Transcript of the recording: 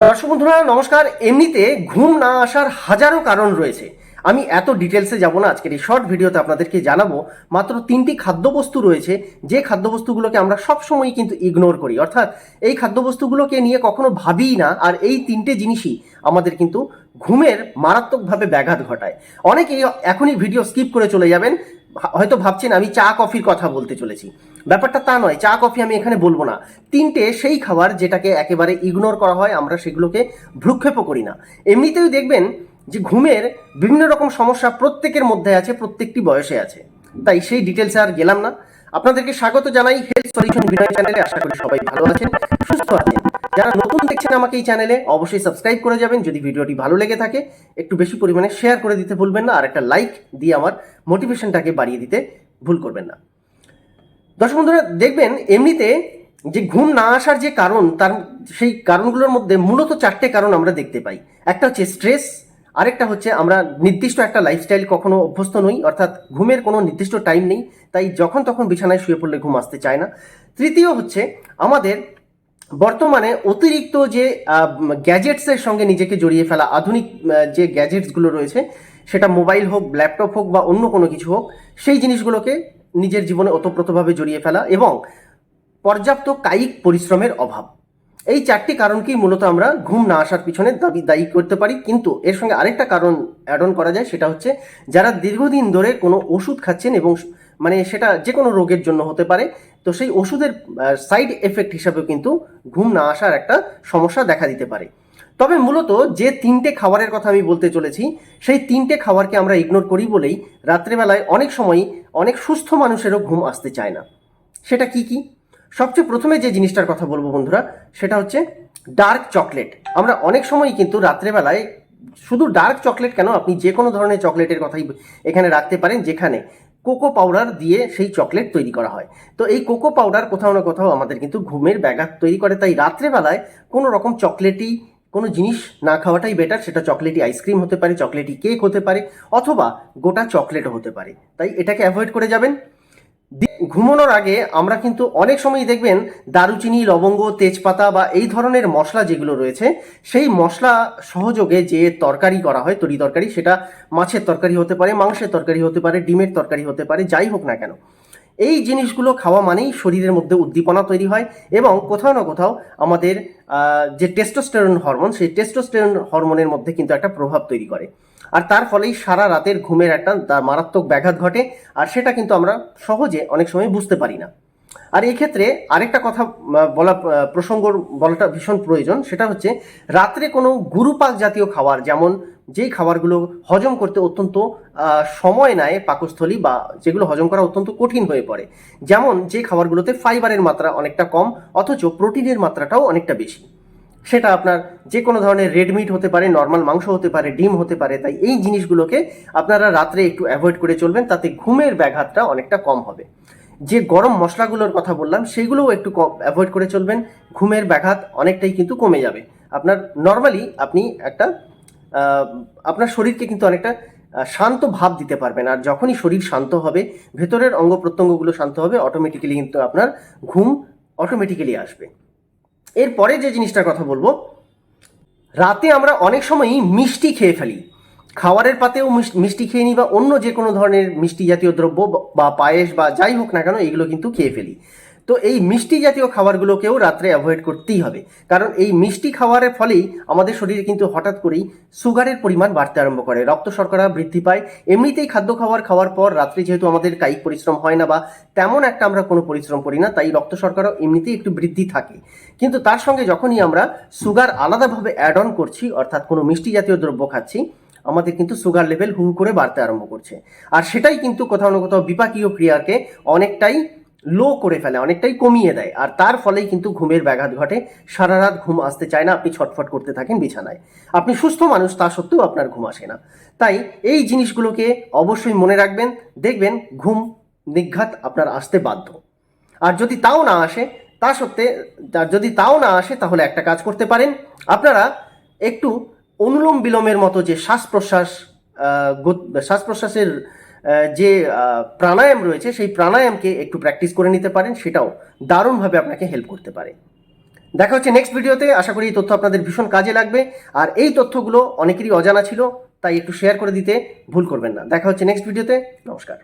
দর্শক বন্ধুরা, নমস্কার। এমনিতে ঘুম না আসার হাজারো কারণ রয়েছে। আমি এত ডিটেলসে যাব না। আজকের এই শর্ট ভিডিওতে আপনাদেরকে জানাব, মাত্র তিনটি খাদ্যবস্তু রয়েছে, যে খাদ্যবস্তুগুলোকে আমরা সবসময় কিন্তু ইগনোর করি। অর্থাৎ এই খাদ্যবস্তুগুলোকে নিয়ে কখনো ভাবিই না, আর এই তিনটে জিনিসই আমাদের কিন্তু ঘুমের মারাত্মকভাবে ব্যাঘাত ঘটায়। অনেকেই এখনই ভিডিও স্কিপ করে চলে যাবেন। হয়তো ভাবছেন আমি চা কফির কথা বলতে চলেছি। ব্যাপারটা তা নয়, চা কফি আমি এখানে বলব না। তিনটে সেই খাবার যেটাকে একেবারে ইগনোর করা হয়, আমরা সেগুলোকে ভ্রুক্ষেপও করি না। এমনিতেও দেখবেন যে ঘুমের বিভিন্ন রকম সমস্যা প্রত্যেকের মধ্যে আছে, প্রত্যেকটি বয়সে আছে। তাই সেই ডিটেলসে আর গেলাম না। আপনাদেরকে স্বাগত জানাই হেলথ সলিউশন বিনয় চ্যানেলে আশা করি সবাই ভালো আছেন, সুস্থ আছেন। যারা নতুন দেখছেন আমাকে এই চ্যানেলে, অবশ্যই সাবস্ক্রাইব করে যাবেন। যদি ভিডিওটি ভালো লেগে থাকে, একটু বেশি পরিমাণে শেয়ার করে দিতে ভুলবেন না, আর একটা লাইক দিয়ে আমার মোটিভেশনটাকে বাড়িয়ে দিতে ভুল করবেন না। দর্শক বন্ধুরা, দেখবেন এমনিতে যে ঘুম না আসার যে কারণ, তার সেই কারণগুলোর মধ্যে মূলত চারটে কারণ আমরা দেখতে পাই। একটা হচ্ছে স্ট্রেস আরেকটা হচ্ছে আমরা নির্দিষ্ট একটা লাইফস্টাইল কখনো অভ্যস্ত নই, অর্থাৎ ঘুমের কোনো নির্দিষ্ট টাইম নেই, তাই যখন তখন বিছানায় শুয়ে পড়লে ঘুম আসতে চায় না। তৃতীয় হচ্ছে আমাদের বর্তমানে অতিরিক্ত যে গ্যাজেটসের সঙ্গে নিজেকে জড়িয়ে ফেলা, আধুনিক যে গ্যাজেটসগুলো রয়েছে, সেটা মোবাইল হোক ল্যাপটপ হোক বা অন্য কোনো কিছু হোক, সেই জিনিসগুলোকে নিজের জীবনে ওতপ্রোতভাবে জড়িয়ে ফেলা এবং পর্যাপ্ত কায়িক পরিশ্রমের অভাব। এই চারটি কারণকেই মূলত আমরা ঘুম না আসার পিছনে দাবি, দায়ী করতে পারি। কিন্তু এর সঙ্গে আরেকটা কারণ অ্যাড অন করা যায়, সেটা হচ্ছে যারা দীর্ঘদিন ধরে কোনো ওষুধ খাচ্ছেন এবং মানে সেটা যে কোনো রোগের জন্য হতে পারে তো সেই ওষুধের সাইড এফেক্ট হিসাবেও কিন্তু ঘুম না আসার একটা সমস্যা দেখা দিতে পারে। তবে মূলত যে তিনটে খাবারের কথা আমি বলতে চলেছি, সেই তিনটে খাবারকে আমরা ইগনোর করি বলেই রাত্রেবেলায় অনেক সময় অনেক সুস্থ মানুষেরও ঘুম আসতে চায় না। সেটা কি কি? সবচেয়ে প্রথমে যে জিনিসটার কথা বলব বন্ধুরা, সেটা হচ্ছে ডার্ক চকলেট আমরা অনেক সময় কিন্তু রাত্রেবেলায় শুধু ডার্ক চকলেট কেন, আপনি যে কোনো ধরনের চকলেটের কথাই এখানে রাখতে পারেন যেখানে কোকো পাউডার দিয়ে সেই চকলেট তৈরি করা হয়। তো এই কোকো পাউডার কোথাও না কোথাও আমাদের কিন্তু ঘুমের ব্যাঘাত তৈরি করে। তাই রাত্রেবেলায় কোনো রকম চকলেটই কোনো জিনিস না খাওয়াটাই বেটার সেটা চকলেটি আইসক্রিম হতে পারে চকলেটি কেক হতে পারে, অথবা গোটা চকলেটও হতে পারে। তাই এটাকে অ্যাভয়েড করে যাবেন। ঘুমানোর আগে আমরা কিন্তু অনেক সময় দেখবেন দারুচিনি, লবঙ্গ, তেজপাতা বা এই ধরনের মশলা যেগুলো রয়েছে, সেই মশলা সহযোগে যে তরকারি করা হয়, তরি তরকারি, সেটা মাছের তরকারি হতে পারে, মাংসের তরকারি হতে পারে, ডিমের তরকারি হতে পারে, যাই হোক না কেন। এই জিনিসগুলো খাওয়া মানেই শরীরের মধ্যে উদ্দীপনা তৈরি হয় এবং কোথাও না কোথাও আমাদের যে টেস্টোস্টেরন হরমোন সেই টেস্টোস্টেরন হরমোনের মধ্যে কিন্তু একটা প্রভাব তৈরি করে। আর তার ফলেই সারা রাতের ঘুমের একটা মারাত্মক ব্যাঘাত ঘটে, আর সেটা কিন্তু আমরা সহজে অনেক সময় বুঝতে পারি না। আর এই ক্ষেত্রে আরেকটা কথা বলা প্রসঙ্গ বলাটা ভীষণ প্রয়োজন, সেটা হচ্ছে রাত্রে কোনো গুরুপাক জাতীয় খাবার, যেমন যেই খাবারগুলো হজম করতে অত্যন্ত সময় নেয় পাকস্থলী বা যেগুলো হজম করা অত্যন্ত কঠিন হয়ে পড়ে, যেমন যে খাবারগুলোতে ফাইবারের মাত্রা অনেকটা কম, অথচ প্রোটিনের মাত্রাটাও অনেকটা বেশি। সেটা আপনার যে কোনো ধরনের রেডমিট হতে পারে নর্মাল মাংস হতে পারে, ডিম হতে পারে, তাই এই জিনিসগুলোকে আপনারা রাত্রে একটু অ্যাভয়েড করে চলবেন, তাতে ঘুমের ব্যাঘাতটা অনেকটা কম হবে। যে গরম মশলাগুলোর কথা বললাম সেইগুলোও একটু অ্যাভয়েড করে চলবেন, ঘুমের ব্যাঘাত অনেকটাই কিন্তু কমে যাবে। আপনার নর্মালি আপনি একটা আপনার শরীরকে কিন্তু অনেকটা শান্ত ভাব দিতে পারবেন, আর যখনই শরীর শান্ত হবে, ভেতরের অঙ্গ প্রত্যঙ্গগুলো শান্ত হবে অটোমেটিক্যালি কিন্তু আপনার ঘুম অটোমেটিক্যালি আসবে। এরপরে যে জিনিসটার কথা বলব, রাতে আমরা অনেক সময়ই মিষ্টি খেয়ে ফেলি। খাবারের পাতেও মিষ্টি খেয়ে নিই বা অন্য যে কোনো ধরনের মিষ্টি জাতীয় দ্রব্য বা পায়েস বা যাই হোক না কেন, এগুলো কিন্তু খেয়ে ফেলি। তো এই মিষ্টি জাতীয় খাবারগুলোকেও রাত্রে অ্যাভয়েড করতেই হবে। কারণ এই মিষ্টি খাবারের ফলেই আমাদের শরীরে কিন্তু হঠাৎ করেই সুগারের পরিমাণ বাড়তে আরম্ভ করে, রক্ত শর্করা বৃদ্ধি পায়। এমনিতেই খাদ্য খাবার খাওয়ার পর রাত্রে যেহেতু আমাদের কায়িক পরিশ্রম হয় না বা তেমন একটা আমরা কোনো পরিশ্রম করি না, তাই রক্ত শর্করা এমনিতেই একটু বৃদ্ধি থাকে। কিন্তু তার সঙ্গে যখনই আমরা সুগার আলাদাভাবে অ্যাড অন করছি, অর্থাৎ কোনো মিষ্টি জাতীয় দ্রব্য খাচ্ছি, আমাদের কিন্তু সুগার লেভেল হু করে বাড়তে আরম্ভ করছে। আর সেটাই কিন্তু কোথাও না কোথাও বিপাকীয় ক্রিয়াকে অনেকটাই লো করে ফেলে, অনেকটাই কমিয়ে দেয়। আর তার ফলেই কিন্তু ঘুমের ব্যাঘাত ঘটে। সারা রাত ঘুম আসতে চায় না, আপনি ছটফট করতে থাকেন বিছানায়। আপনি সুস্থ মানুষ, তা সত্ত্বেও আপনার ঘুম আসে না। তাই এই জিনিসগুলোকে অবশ্যই মনে রাখবেন। দেখবেন ঘুম নিঘাত আপনার আসতে বাধ্য। আর যদি তাও না আসে, তা সত্ত্বে যদি তাও না আসে, তাহলে একটা কাজ করতে পারেন। আপনারা একটু অনুলোম বিলোমের মতো যে শ্বাস প্রশ্বাস শ্বাস প্রশ্বাসের যে প্রাণায়াম রয়েছে, সেই প্রাণায়ামকে একটু প্র্যাকটিস করে নিতে পারেন, সেটাও দারুণভাবে আপনাকে হেল্প করতে পারে। দেখা হচ্ছে নেক্সট ভিডিওতে আশা করি এই তথ্য আপনাদের ভীষণ কাজে লাগবে। আর এই তথ্যগুলো অনেকেরই অজানা ছিল, তাই একটু শেয়ার করে দিতে ভুল করবেন না। দেখা হচ্ছে নেক্সট ভিডিওতে নমস্কার।